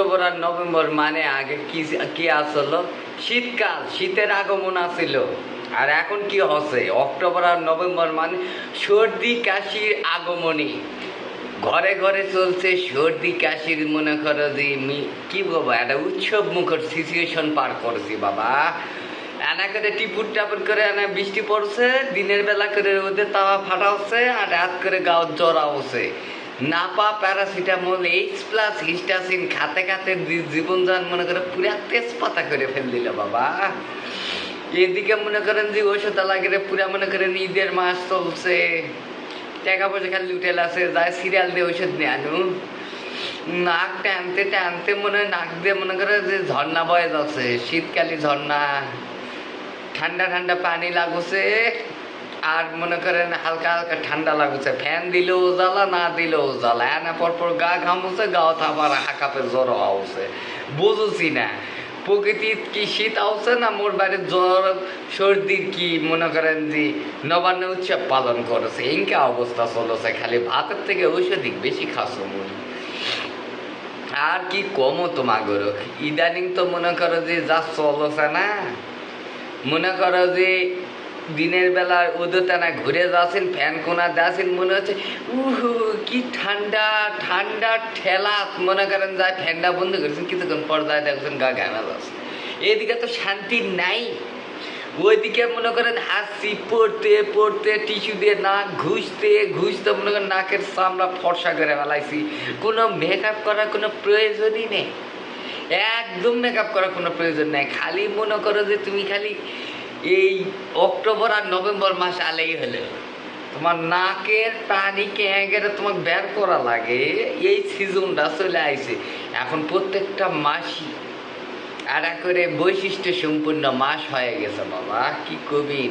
October আর November মানে আগে কি কি আসলো? শীতকাল, শীতের আগমন আসিল। আর এখন কি হচ্ছে? অক্টোবর আর নভেম্বর মানে সর্দি, কাশির আগমনী। ঘরে ঘরে চলছে সর্দি, কাশির, মনে করো যে কি বাবা একটা উৎসব মুখর সিচুয়েশন পার করছি বাবা। এনা করে টিপুর টাপুর করে এনা বৃষ্টি পড়ছে, দিনের বেলা করে ওদের তাওয়া ফাটা হচ্ছে আর রাত করে গাও জ্বরা হচ্ছে Napa paracetamol, H plus Histacin খাতে খাতে জীবনযান মনে করে পুরা তেজপাতা করে ফেল দিল বাবা। এদিকে মনে করেন যে ওষুধ লাগে পুরা মনে করেন ঈদের মাস চলছে। টাকা পয়সা খালি উঠে আছে যায় সিরিয়াল দিয়ে ওষুধ নিয়ে আনু। নাক টানতে টানতে মনে, নাক দিয়ে মনে করে যে ঝর্ণা বয়ে যাচ্ছে, শীতকালী ঝর্ণা। ঠান্ডা ঠান্ডা পানি লাগুছে। আর মনে করেন হালকা হালকা ঠান্ডা লাগুছে। ফ্যান দিলেও জ্বালা, না দিলেও জ্বালা। এনা পর পর গা ঘামুছে গাও থাপার হাকাপে জ্বর হচ্ছে বুঝুছি না প্রকৃতির কি শীত આવছে না মোর বাড়ির জ্বর, সর্দির কি মনে করেন যে নবান্ন উৎসব পালন করেছে। ইনকা অবস্থা চলেছে, খালি ভাতের থেকে ঔষধিক বেশি খাসো মুই। আর কি কমও তোমাগর? ইদানিং তো মনে করো যে যা চলছে না, মনে করো যে দিনের বেলা উদোতানা ঘুরে যাচ্ছেন, ফ্যান কোনা যাচ্ছেন মনে হচ্ছে, উহু, কি ঠান্ডা ঠান্ডা ঠেলা। মনে করেন যায় ফ্যানটা বন্ধ করেছেন, কিছুক্ষণ পর যায় দেখছেন গা ঘামা যাচ্ছে। এদিকে তো শান্তি নাই। ওইদিকে মনে করেন হাসি, পড়তে পড়তে, টিস্যু দিয়ে নাক ঘুষতে ঘুষতে মনে করেন নাকের চামড়া ফর্সা করে ফেলাইছি। কোনো মেকআপ করার কোনো প্রয়োজনই নেই। একদম মেকআপ করার কোনো প্রয়োজন নেই। খালি মনে করো যে তুমি খালি এই অক্টোবর আর নভেম্বর মাস আলেই হলে। তোমার নাকের পানি ক্যাঁগেরে তোমাকে বের করা লাগে, এই সিজনটা চলে আইছে। এখন প্রত্যেকটা মাসই আর করে বৈশিষ্ট্য সম্পূর্ণ মাস হয়ে গেছে বাবা, কি কবি?